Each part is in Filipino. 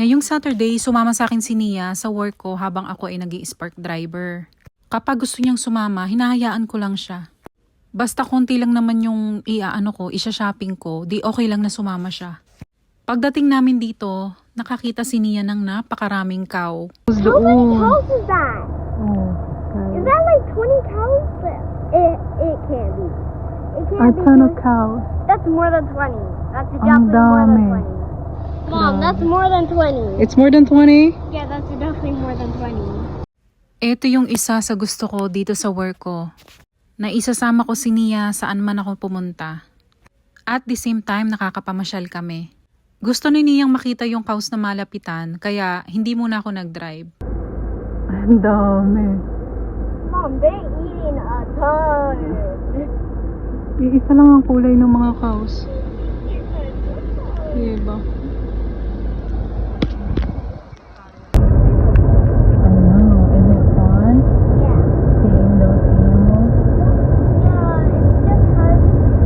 Ngayong Saturday, sumama sa akin si Nia sa work ko habang ako ay nag spark driver. Kapag gusto niyang sumama, hinahayaan ko lang siya. Basta konti lang naman yung iaano ko, isha-shopping ko, di okay lang na sumama siya. Pagdating namin dito, nakakita si Nia ng napakaraming cow. How many cows is that? Is that like 20 cows? But it it can't be. It can't be. 20. cows. That's more than 20. That's definitely more than dami. 20. Mom, that's more than 20. It's more than 20? Yeah, that's definitely more than 20. Ito yung isa sa gusto ko dito sa work ko. Na isasama ko si Nia saan man ako pumunta. At the same time, nakakapamasyal kami. Gusto ni Niyang makita yung cows na malapitan, kaya hindi muna ako nag-drive. Ang dami. Mom, they're eating a ton. Iisa lang ang kulay ng mga cows. Diba? I know. Is it fun Yeah. seeing those animals? Yeah, it's just cause the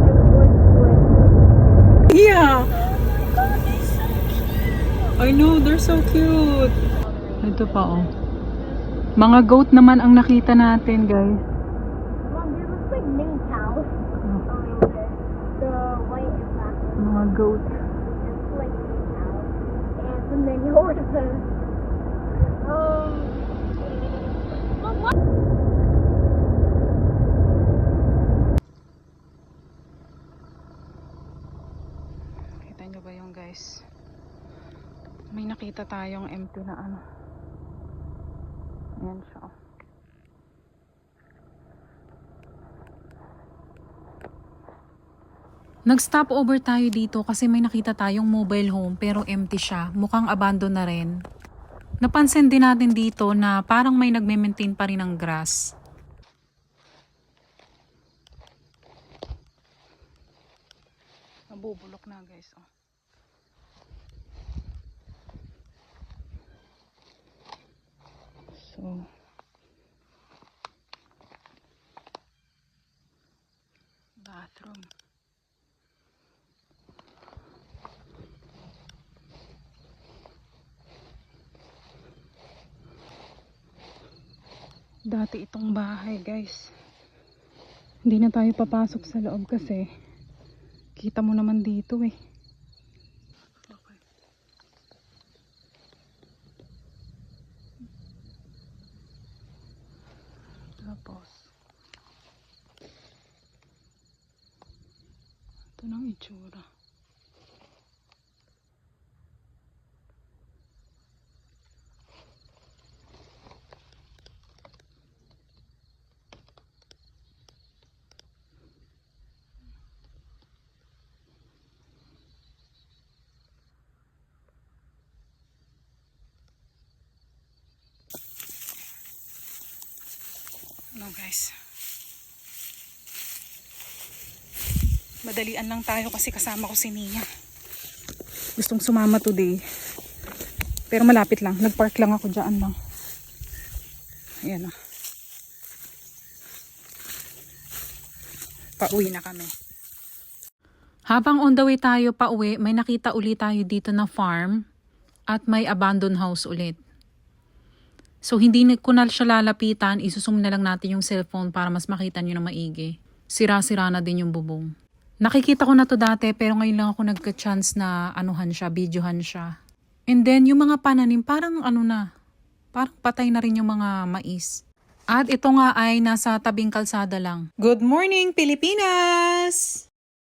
the one Yeah! I know, they're so cute. Ito pa oh. Mga goat naman ang nakita natin, guys. Mom, there looks like mini cows. Oh, there. The white and black. Mga goat. Um. Kita nyo ba yung guys? May nakita tayong empty na ano. Ayan siya. oh. Nag-stop over tayo dito kasi may nakita tayong mobile home pero empty siya. Mukhang abandon na rin. Napansin din natin dito na parang may nagme-maintain pa rin ng grass. Nabubulok na guys. Oh. So, bathroom. Dati itong bahay guys. Hindi na tayo papasok sa loob kasi Kita mo naman dito eh. Tapos, ito ng itsura. Ano guys. Madalian lang tayo kasi kasama ko si Nia. Gustong sumama today. Pero malapit lang. Nagpark lang ako dyan lang. Ayan o. Pauwi na kami. Habang on the way tayo pa uwi, may nakita ulit tayo dito na farm at may abandoned house ulit. So hindi ko na siya lalapitan, isusum na lang natin yung cellphone para mas makita nyo na maigi. Sira-sira na din yung bubong. Nakikita ko na to dati pero ngayon lang ako nagka-chance na anuhan siya, videohan siya. And then yung mga pananim parang ano na, parang patay na rin yung mga mais. At ito nga ay nasa tabing kalsada lang. Good morning, Pilipinas!